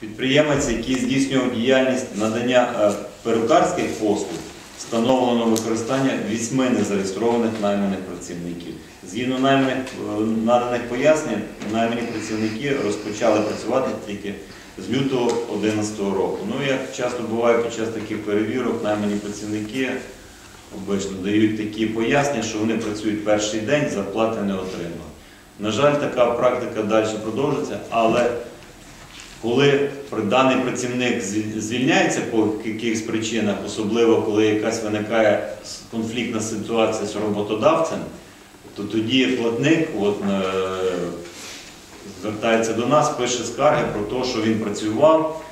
Підприємець, який здійснював діяльність надання е, перукарських послуг, встановлено використання вісьми незареєстрованих найманих працівників. Згідно найманих, е, наданих пояснень, наймані працівники розпочали працювати тільки з лютого 2011 року. Ну, як часто буває під час таких перевірок, наймані працівники обично дають такі пояснення, що вони працюють перший день, зарплати не отримали. На жаль, така практика далі продовжується, але коли даний працівник звільняється по якихось причинах, особливо коли якась виникає конфліктна ситуація з роботодавцем, то тоді платник от, е, звертається до нас, пише скарги про те, що він працював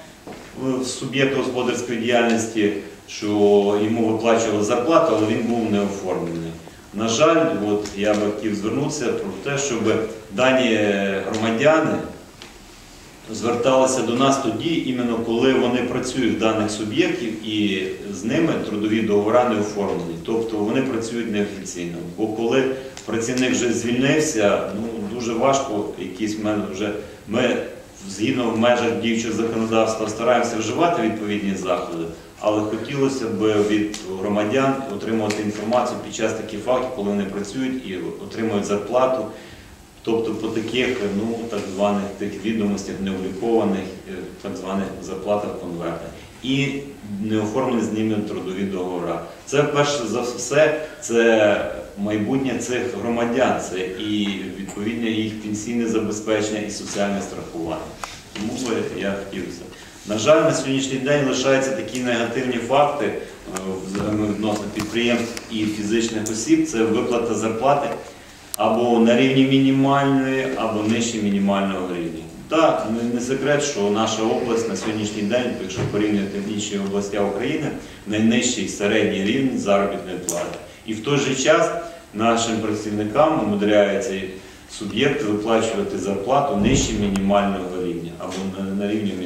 в суб'єкту господарської діяльності, що йому виплачували зарплату, але він був не оформлений. На жаль, от я би хотів звернутися про те, щоб дані громадяни зверталися до нас тоді, іменно коли вони працюють в даних суб'єктів і з ними трудові договори не оформлені. Тобто вони працюють неофіційно. Бо коли працівник вже звільнився, ну дуже важко якісь мене вже ми згідно в межах діючого законодавства стараємося вживати відповідні заходи, але хотілося б від громадян отримувати інформацію під час таких фактів, коли вони працюють і отримують зарплату. Тобто по таких ну, так званих тих відомостях необлікованих, е, так званих зарплатах конвертах. І не оформлені з ними трудові договори. Це перше за все, це майбутнє цих громадян, це і відповідне їх пенсійне забезпечення і соціальне страхування. Тому я хотівся. На жаль, на сьогоднішній день лишаються такі негативні факти е, відносно підприємств і фізичних осіб. Це виплата зарплати або на рівні мінімальної, або нижче мінімального рівня. Так, не- секрет, що наша область на сьогоднішній день, якщо порівнювати інші області України, найнижчий середній рівень заробітної плати. І в той же час нашим працівникам умудряється суб'єкт виплачувати зарплату нижче мінімального рівня або на рівні мінімального.